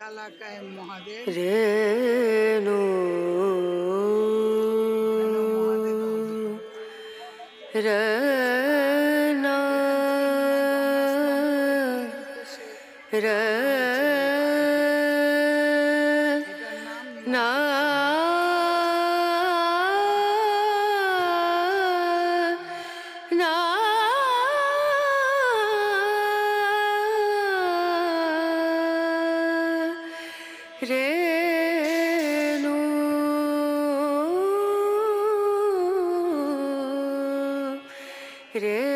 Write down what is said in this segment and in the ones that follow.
চালাকায় মহাদেব। রেণু। রনা রেণু রে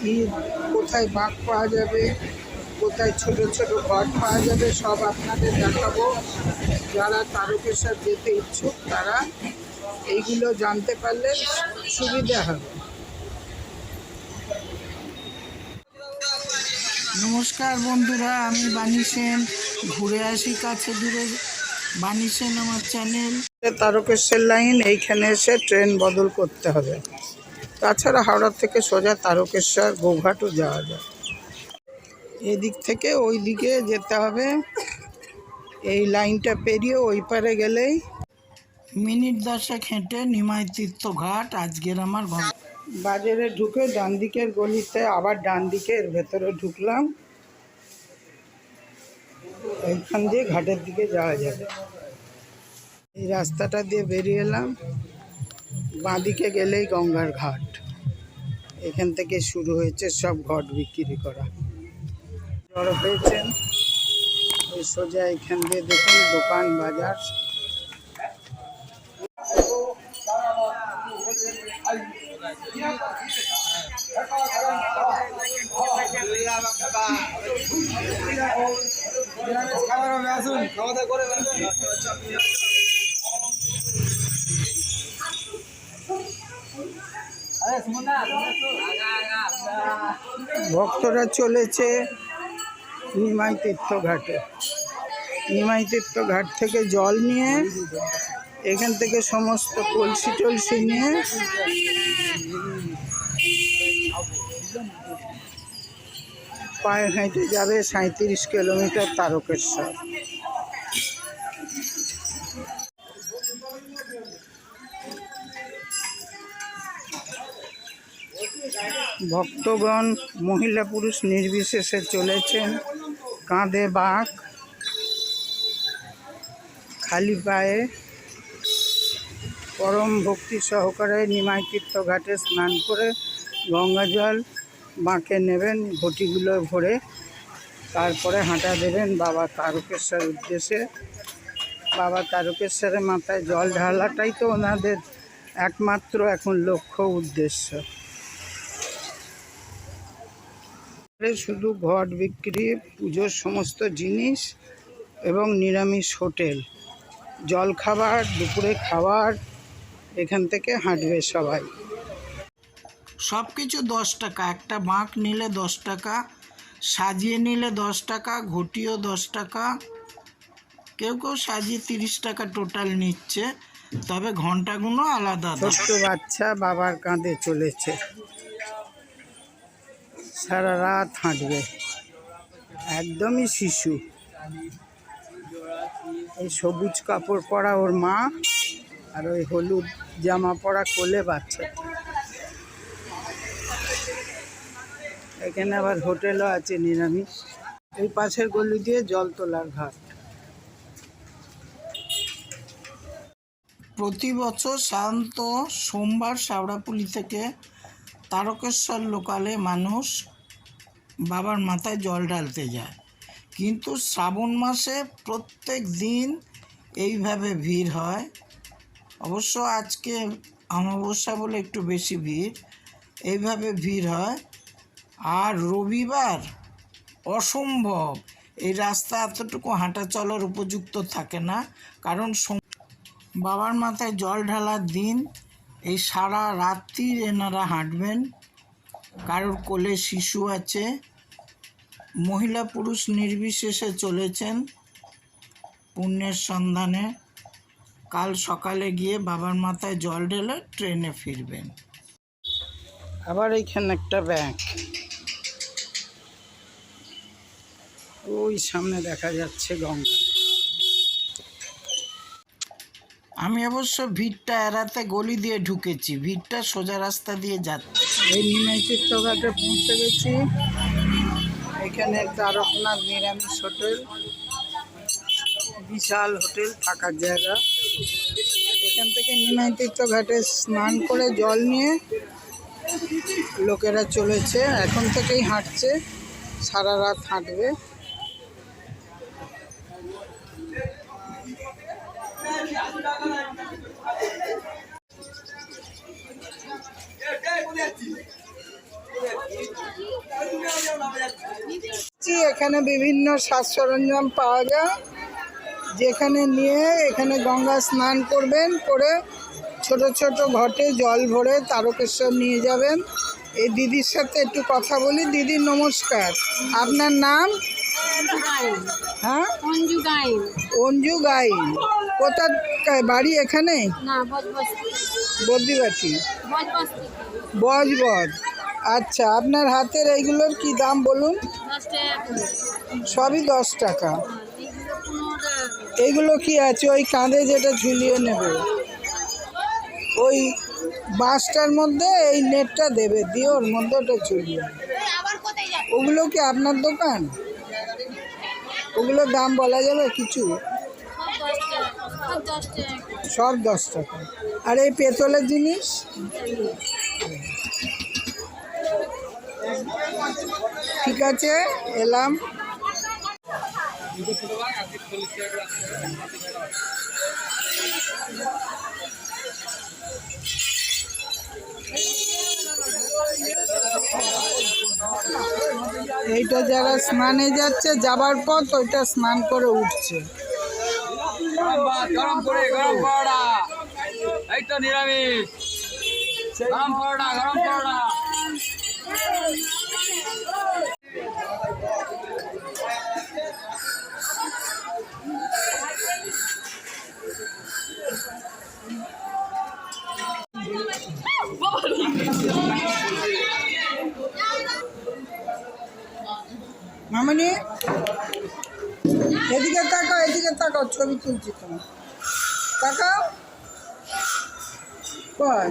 কি, কোথায় বাঁক পাওয়া যাবে, কোথায় ছোট ছোট ঘট পাওয়া যাবে, সব আপনাদের দেখাবো। যারা তারকেশ্বর যেতে ইচ্ছুক, তারা এইগুলো জানতে পারলে সুবিধা হবে। নমস্কার বন্ধুরা, আমি বাণী সেন। ঘুরে আসি কাছে দূরে। বাণী সেন আমার চ্যানেল। তারকেশ্বর লাইন, এইখানে এসে ট্রেন বদল করতে হবে। তাছাড়া হাওড়া থেকে সোজা তারকেশ্বর গোঘাটও যাওয়া যায়। এদিক থেকে ওই দিকে যেতে হবে। এই লাইনটা পেরিয়ে ওই পারে গেলেই মিনিট দশেক হেঁটে নিমাই তীর্থ ঘাট, আজকের আমার ঘর। বাজারে ঢুকে ডান দিকের গলিতে, আবার ডান দিকের ভেতরে ঢুকলাম। এইখান দিয়ে ঘাটের দিকে যাওয়া যাবে। এই রাস্তাটা দিয়ে বেরিয়ে এলাম। বাঁদিকে গেলেই গঙ্গার ঘাট। এখান থেকে শুরু হয়েছে সব ঘট বিক্রি করা। জড়ো পেয়েছেন ওই সোজা এখান দিয়ে দেখুন, দোকান বাজার। ভক্তরা চলেছে নিমাই তীর্থ ঘাটে নিমাই তীর্থ ঘাট থেকে জল নিয়ে, এখান থেকে সমস্ত কলসি টলসি নিয়ে পায়ে হেঁটে যাবে সাঁত্রিশ কিলোমিটার তারকেশ্বর। ভক্তগণ, মহিলা পুরুষ নির্বিশেষে চলেছেন। কাঁধে বাঁক, খালি পায়ে পরম ভক্তি সহকারে নিমাই তীর্থ ঘাটে স্নান করে গঙ্গা জল বাঁকে নেবেন, ঘটিগুলো ভরে তারপরে হাঁটা দেবেন বাবা তারকেশ্বর উদ্দেশ্যে। বাবা তারকেশ্বরের মাথায় জল ঢালাটাই তো ওনাদের একমাত্র এখন লক্ষ্য উদ্দেশ্য এখানে শুধু ঘট বিক্রি পুজোর সমস্ত জিনিস এবং নিরামিষ হোটেল। জল খাবার দুপুরে খাবার এখান থেকে হাঁটবে সবাই। সব কিছু দশ টাকা। একটা বাঁক নিলে দশ টাকা সাজিয়ে নিলে দশ টাকা ঘটিও দশ টাকা। কেউ কেউ সাজিয়ে তিরিশ টাকা টোটাল নিচ্ছে তবে ঘন্টাগুলো আলাদা। ছোট্ট বাচ্চা বাবার কাঁধে চলেছে। সারা রাত হাঁটবে। একদমই শিশু। এই সবুজ কাপড় পরা ওর মা আর ওই হলুদ জামা পরা কোলে বাচ্চা। এখানে আবার হোটেলও আছে নিরামিষ। এই পাশের গলি দিয়ে জল তোলার ঘাট। প্রতি বছর সাধারণত সোমবার শাওড়াপুলি থেকে তারকেশ্বর লোকালে মানুষ বাবার মাথায় জল ঢালতে যায়। কিন্তু শ্রাবণ মাসে প্রত্যেক দিন এইভাবে ভিড় হয়। অবশ্য আজকে অমাবস্যা বলে একটু বেশি ভিড়, এইভাবে ভিড় হয়। আর রবিবার অসম্ভব। এই রাস্তা এতটুকু হাঁটা চলার উপযুক্ত থাকে না। কারণ বাবার মাথায় জল ঢালার দিন এই সারা রাত্রি এনারা হাঁটবেন। কারোর কোলে শিশু আছে। মহিলা পুরুষ নির্বিশেষে চলেছেন পুণ্যের সন্ধানে। কাল সকালে গিয়ে বাবার মাথায় জল ঢেলে ট্রেনে ফিরবেন। আবার এইখানে একটা ব্যাংক ওই সামনে দেখা যাচ্ছে গঙ্গা। আমি অবশ্য ভিড়টা এড়াতে গলি দিয়ে ঢুকেছি, ভিড়টা সোজা রাস্তা দিয়ে যাচ্ছে। এই পৌঁছে গেছি। এখানে তারকনাথ নিরামিষ হোটেল, বিশাল হোটেল, থাকার জায়গা। এখান থেকে নিমাই তীর্থঘাটে স্নান করে জল নিয়ে লোকেরা চলেছে, এখন থেকেই হাঁটছে, সারা রাত হাঁটবে। এখানে বিভিন্ন সাজ সরঞ্জাম পাওয়া যায়। যেখানে নিয়ে এখানে গঙ্গা স্নান করবেন করে ছোট ছোট ঘটে জল ভরে তারকেশ্বর নিয়ে যাবেন। এই দিদির সাথে একটু কথা বলি। দিদি নমস্কার। আপনার নাম? হ্যাঁ? অঞ্জু গাইন অঞ্জু গাইন কোথার বাড়ি এখানে? বদ্রিবাটি। বজবজ। আচ্ছা আপনার হাতের এইগুলোর কি দাম বলুন? সবই দশ টাকা। এইগুলো করে এইগুলো কি আছে? ওই কাঁধে যেটা ঝুলিয়ে নেবে। ওই বাঁশটার মধ্যে এই নেটটা দেবে দিয়ে ওর মধ্যে ওটা ঝুলিয়ে ওগুলো কি আপনার দোকান? ওগুলোর দাম বলা যাবে কিছু? সব দশ টাকা। সব দশ আর এই পেতলের জিনিস? ঠিক আছে, এলাম। এইটা যারা স্নানে যাচ্ছে, যাবার পথ, ওইটা স্নান করে উঠছে। এই তো নিরামিষ। গরম পরোটা গরম পরোটা মামনি এদিকে তাকাও এদিকে তাকাও ছবি তুলছি তুমি তাকাও। কয়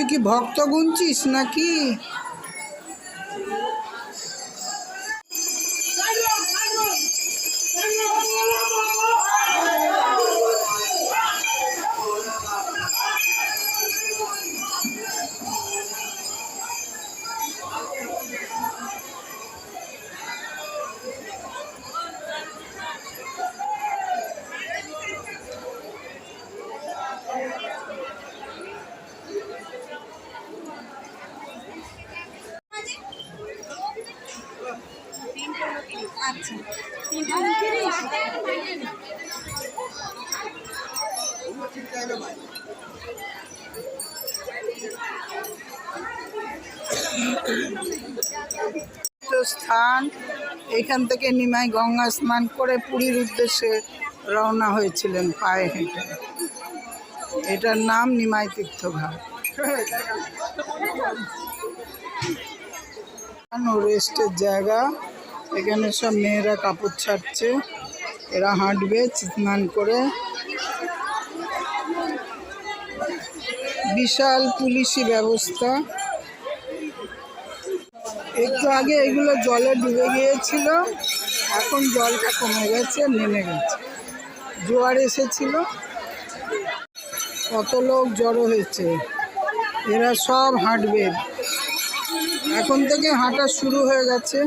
তুই কি ভক্ত গুনছিস নাকি? এখান থেকে নিমাই গঙ্গা স্নান করে পুরীর উদ্দেশ্যে রওনা হয়েছিলেন পায়ে হেঁটে। এটার নাম নিমাই তীর্থ ঘাট রেস্টের জায়গা। এখানে সব মেয়েরা কাপড় ছাড়ছে। এরা হাঁটবে, স্নান করে। বিশাল পুলিশি ব্যবস্থা। একটু আগে এগুলো জলে ডুবে গিয়েছিল, এখন জলটা কমে গেছে, নেমে গেছে। জোয়ার এসেছিল। কত লোক জড়ো হয়েছে, এরা সব হাঁটবে। এখন থেকে হাঁটা শুরু হয়ে গেছে।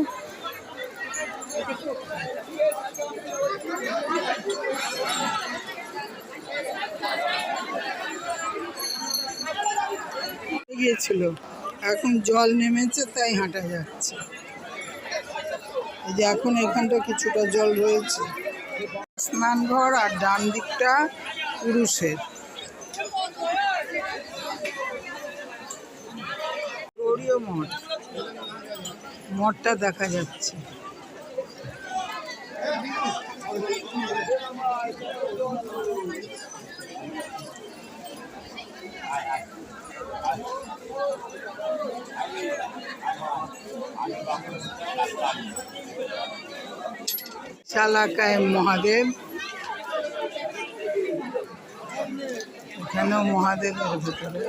গিয়েছিল। এখন জল নেমেছে, তাই হাঁটা যাচ্ছে। এই যে এখন এখানটা কিছুটা জল রয়েছে। স্নানঘর আর ডান দিকটা পুরুষের। গৌরীয় মঠ। মঠটা দেখা যাচ্ছে। চালাকায় মহাদেব। এখানেও মহাদেবের ভিতরে।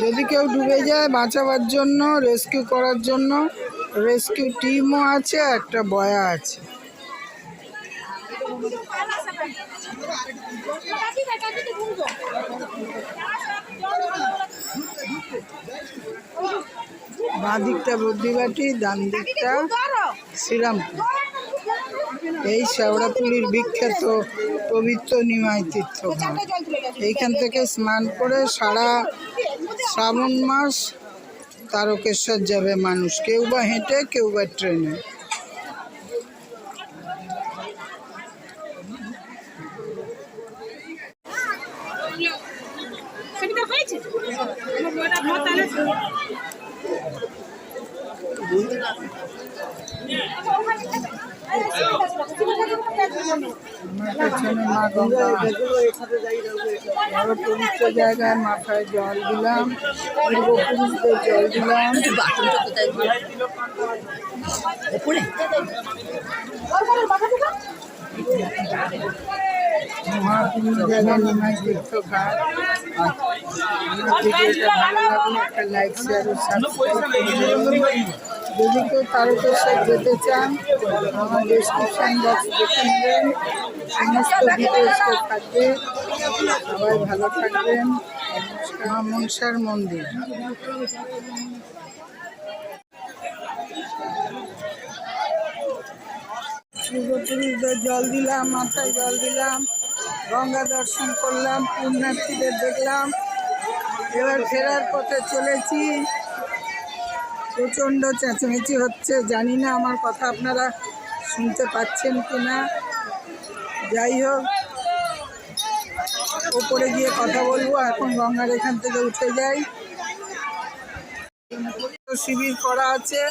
যদি কেউ ডুবে যায় বাঁচাবার জন্য রেস্কিউ করার জন্য রেস্কিউ টিমও আছে, একটা বয়া আছে। বাঁ দিকটা বুদ্ধিবাটি ডান দিকটা শ্রীরামপুর। এই শেওড়াপুলির বিখ্যাত পবিত্র নিমাই তীর্থ এইখান থেকে স্নান করে সারা শ্রাবণ মাস তারকেশ্বর যাবে মানুষ। কেউ বা হেঁটে কেউ বা ট্রেনে। আমার পেছনে মা গঙ্গা বড় পবিত্র জায়গায় মাথায় জল দিলাম পূর্বপুরুষদের জল দিলাম মহাপূর্ণ জায়গায় নিমাই তীর্থ ঘাট ভিডিওটা ভালো লাগলে একটা লাইক শেয়ার ও সাবস্ক্রাইব। যদি কেউ তারকেশ্বর যেতে চান, আমার ডিসক্রিপশান বক্স দেখে নেবেন। সমস্ত ডিটেলসটা থাকবে। সবাই ভালো থাকবেন। নমস্কার মনসার মন্দির। জল দিলাম, মাথায় জল দিলাম, গঙ্গা দর্শন করলাম, পুণ্যার্থীদের দেখলাম। এবার ফেরার পথে চলেছি। প্রচণ্ড চেঁচামেচি হচ্ছে, জানি না আমার কথা আপনারা শুনতে পাচ্ছেন কি না যাই হোক, ওপরে গিয়ে কথা বলব, এখন গঙ্গার এখান থেকে উঠে যাই। শিবির করা আছে,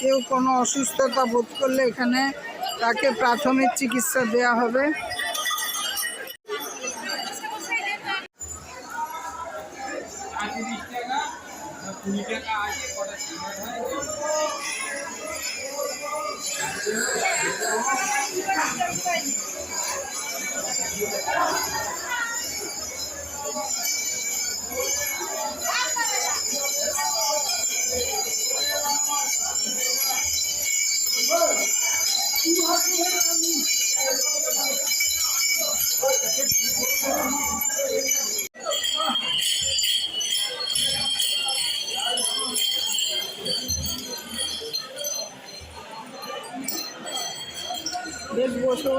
কেউ কোনো অসুস্থতা বোধ করলে এখানে তাকে প্রাথমিক চিকিৎসা দেয়া হবে। বেশ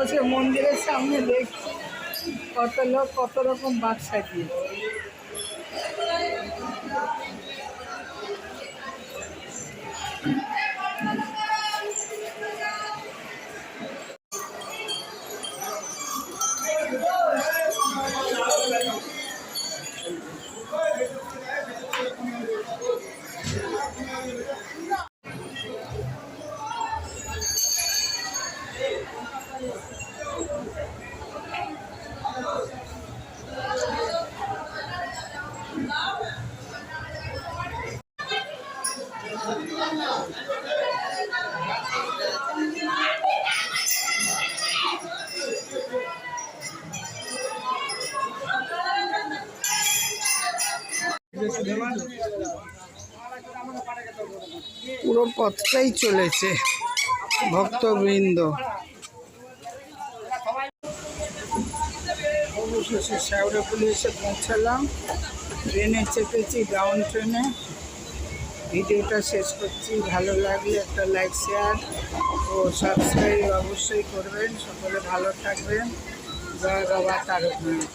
বসে মন্দিরের সামনে দেখছি। কত লোক কত রকম বাক্সা সাজিয়েছে পুরো পথটাই চলেছে ভক্তবৃন্দ। অবশেষে শেওড়াপুলি এসে পৌঁছালাম। ট্রেনে চেপেছি ডাউন ট্রেনে ভিডিওটা শেষ করছি। ভালো লাগলে একটা লাইক শেয়ার ও সাবস্ক্রাইব অবশ্যই করবেন। সকলে ভালো থাকবেন। জয় বাবা তারক নাথ।